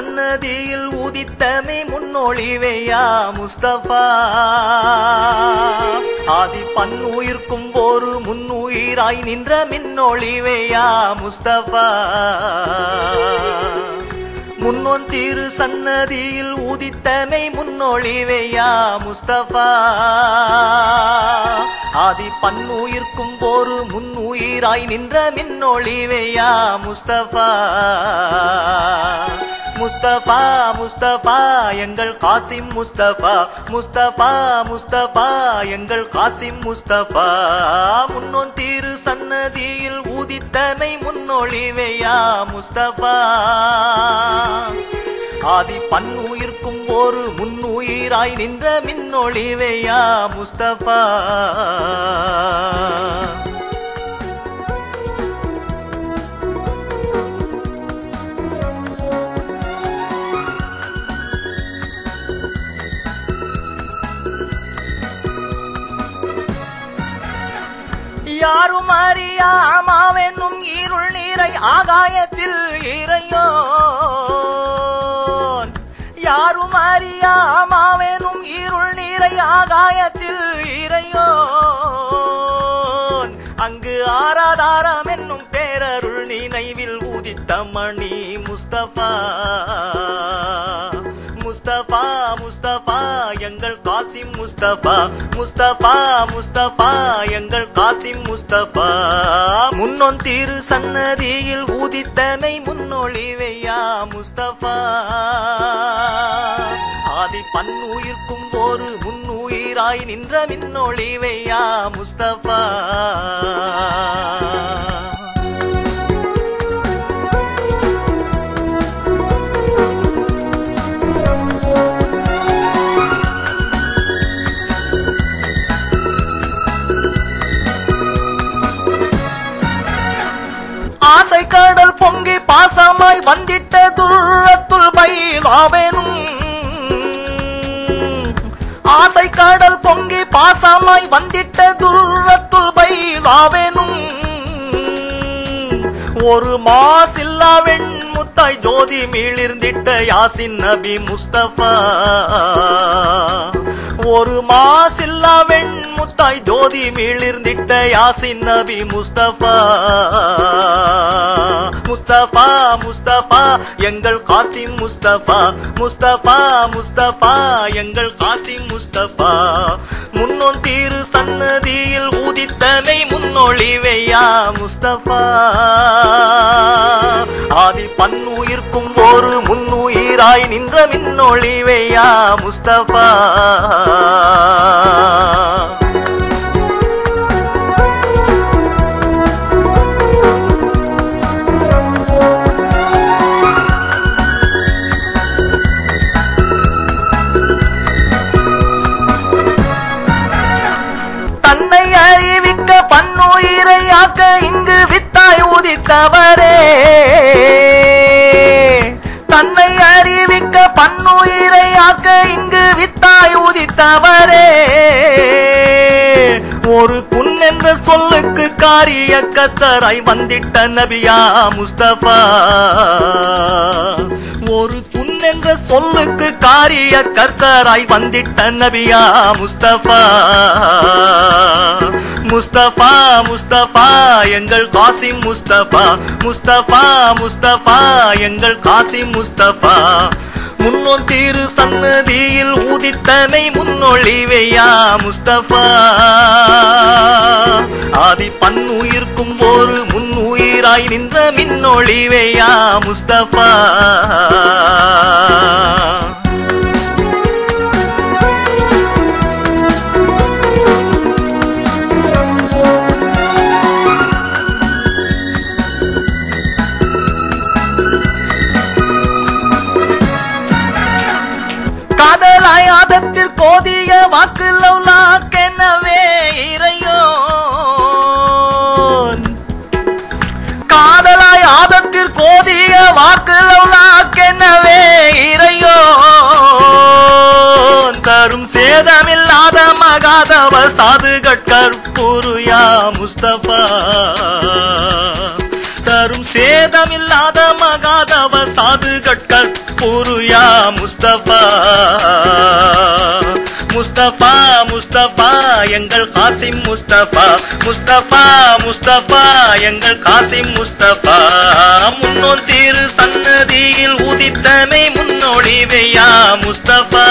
சன்னதியில் உதித்தமே முன்னொழிவையா முஸ்தபா? ஆதி பன்னுயிர்க்கும் ஒரு முன்னுயிராய் நின்ற மின்னொழிவையா முஸ்தபா? முன்னோன் திரு சன்னதியில் உதித்தமை முன்னொழிவையா முஸ்தபா? ஆதி பன்னுயிர்க்கும் ஒரு முன்னுயிராய் நின்ற மின்னொழிவையா முஸ்தபா? முஸ்தபா முஸ்தபா எங்கள் காசிம் முஸ்தபா. முஸ்தபா முஸ்தபா எங்கள் காசிம் முஸ்தபா. முன்னோன் தீரு சன்னதியில் ஊதித்தமை முன்னொழிவையா முஸ்தபா. ஆதி பன்னுயிர்க்கும் ஒரு முன்னுயிராய் நின்ற மின்னொழிவையா முஸ்தபா. யாரும் அறியாமாவென்னும் இருள் நீரை ஆகாயத்தில் இறையோன். யாரும் அறியாமாவெனும் இருள் நீரை ஆகாயத்தில் இறையோன். அங்கு ஆராதாரம் என்னும் பேரருள் நினைவில் உதித்த மணி முஸ்தபா. முஸ்தபா முஸ்தபா எங்கள் காசிம் முஸ்தபா. முஸ்தபா முஸ்தபா எங்கள் காசிம் முஸ்தபா. முன்னொன் திரு சன்னதியில் ஊதித்தமை முன்னொழிவையா முஸ்தபா. ஆதி பன்னுயிர்க்கும் ஒரு முன்னுயிராய் நின்ற மின்னொழிவையா முஸ்தபா. ஆசை கடல் பொங்கி பாசமாய் வந்திட்ட துருவத்துள் பயிலாவேனும் ஒரு மாசில்லா வெண்முத்தாய் ஜோதி மீளிர்ந்திட்ட யாசின் நபி முஸ்தபா. ஒரு மாசில்லா வெண்முத்தாய் ஜோதி மீளிர்ந்திட்ட யாசின் நபி முஸ்தபா. முஸ்தபா முஸ்தபா எங்கள் காசிம் முஸ்தபா. முஸ்தபா முஸ்தபா எங்கள் காசிம் முஸ்தபா. முன்னோன் தீரு சன்னதியில் ஊதித்தனை முன்னொழிவையா முஸ்தபா. ஆதி பன்னுயிர்க்கும் ஒரு முன்னுயிராய் நின்ற மின்னொழிவையா முஸ்தபா. மாறிய கத்தராய் வந்திட்ட நபியா முஸ்தபா. ஒரு குன் சொல்லுக்கு காரிய கர்த்தராய் வந்திட்ட நபியா முஸ்தபா. முஸ்தபா முஸ்தபா எங்கள் காசிம் முஸ்தபா. முஸ்தபா முஸ்தபா எங்கள் காசிம் முஸ்தபா. முன்னோன் தீரு சன்னதியில் உதித்தனை முன்னொழிவையா முஸ்தபா. ஆதி பன்னுயிர்க்கும் ஒரு முன்னுயிராய் நின்ற மின்னொழிவையா முஸ்தபா? காதலாயாதத்தில் கோதிய வாக்கு லவ்லாக்கெனவே மகாதவ சாதுகட் கற்புருயா முஸ்தபா. தரும் சேதமில்லாத மகாதவ சாதுகட் கற்புரு பூரு முஸ்தபா. முஸ்தபா முஸ்தபா எங்கள் காசிம் முஸ்தபா. முஸ்தபா முஸ்தபா எங்கள் காசிம் முஸ்தபா. முன்னோன் திரு சன்னதியில் உதித்தமை முன்னொழிவையா முஸ்தபா.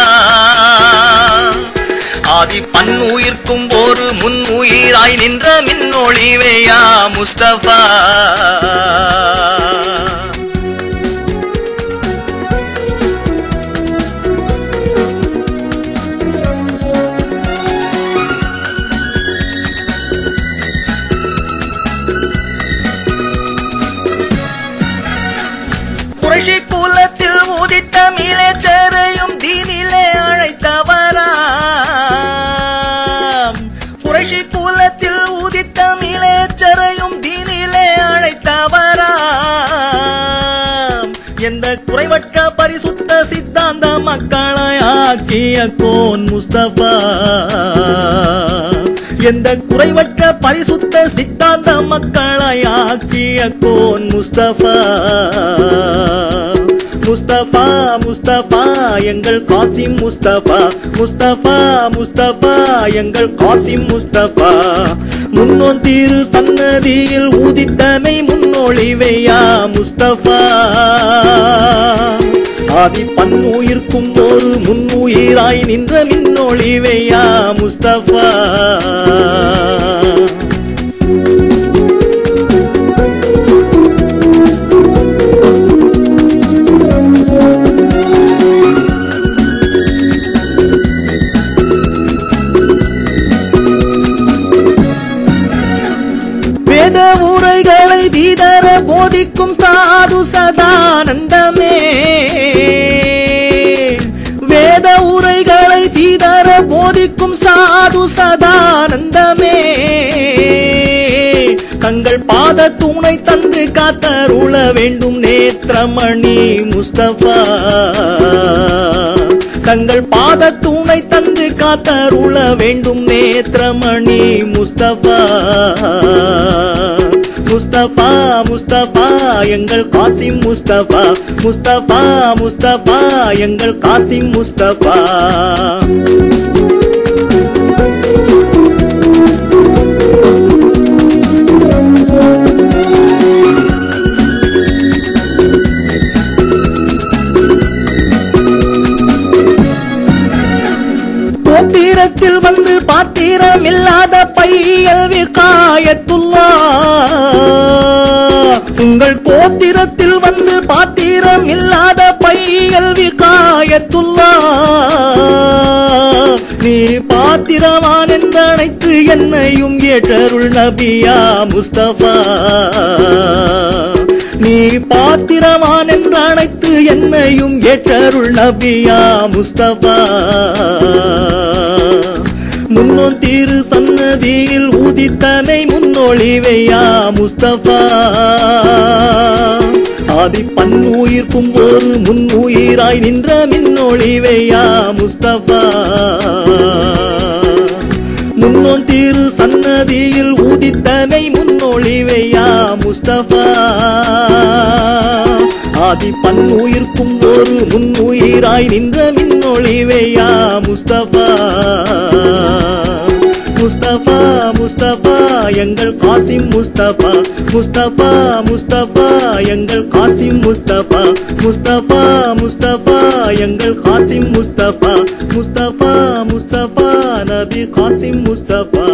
ஆதி பன்னுயிர்க்கும் ஒரு முன்னுயிராய் நின்ற மின்னொழிவேயா முஸ்தபா. குறைவற்ற பரிசுத்த சித்தாந்த மக்களாய் ஆக்கிய கோன் முஸ்தபா. எந்த குறைவற்ற பரிசுத்த சித்தாந்த மக்களாய் ஆக்கிய கோன் முஸ்தபா. முஸ்தபா முஸ்தபா எங்கள் காசிம் முஸ்தபா. முஸ்தபா முஸ்தபா எங்கள் காசிம் முஸ்தபா. முன்னோன் திரு சன்னதியில் ஊதித்தமை முன்னொழிவையா முஸ்தபா? ஆதி பன்னுயிர்க்கும் ஒரு முன்னுயிராய் நின்ற மின்னொழிவையா முஸ்தபா? போதிக்கும் சாது சதானந்தமே. வேத உரைகளை தீதர போதிக்கும் சாது சதானந்தமே. தங்கள் பாத தூணை தந்து காத்தருள வேண்டும் நேத்ரமணி முஸ்தபா. தங்கள் பாத தூணை தந்து காத்தருள வேண்டும் நேத்ரமணி முஸ்தபா. முஸ்தபா முஸ்தபா. எங்கள் காசிம் முஸ்தபா. முஸ்தபா முஸ்தபா எங்கள் காசிம் முஸ்தபா. கோத்திரத்தில் வந்து பாத்திரம் இல்லாத பையல் விகாயத்துல்லா. உங்கள் கோத்திரத்தில் வந்து பாத்திரம் இல்லாத பையல்வி காயத்துள்ளா. நீ பாத்திரவான் என்று அனைத்து என்னையும் ஏற்றருள் நபியா முஸ்தபா. நீ பாத்திரவான் என்று அனைத்து என்னையும் ஏற்றருள் நபியா முஸ்தபா. சன்னதியில் ஊதித்தனை முன்னொழிவையா முஸ்தபா. ஆதி பன்னுயிர்க்கும் ஒரு முன்னுயிராய் நின்ற மின்னொழிவையா முஸ்தபா. முன்னோன் திரு சன்னதியில் ஊதித்தனை முன்னொழிவையா முஸ்தபா. ஆதி பன்னுயிர்க்கும் ஒரு முன்னுயிராய் நின்ற மின்னொழிவையா முஸ்தபா. முஸ்தபா முஸ்தபா எங்கள் காசிம் முஸ்தபா. முஸ்தபா முஸ்தபா எங்கள் காசிம் முஸ்தபா. முஸ்தபா முஸ்தபா எங்கள் காசிம் முஸ்தபா. முஸ்தபா முஸ்தபா நபி காசிம் முஸ்தபா.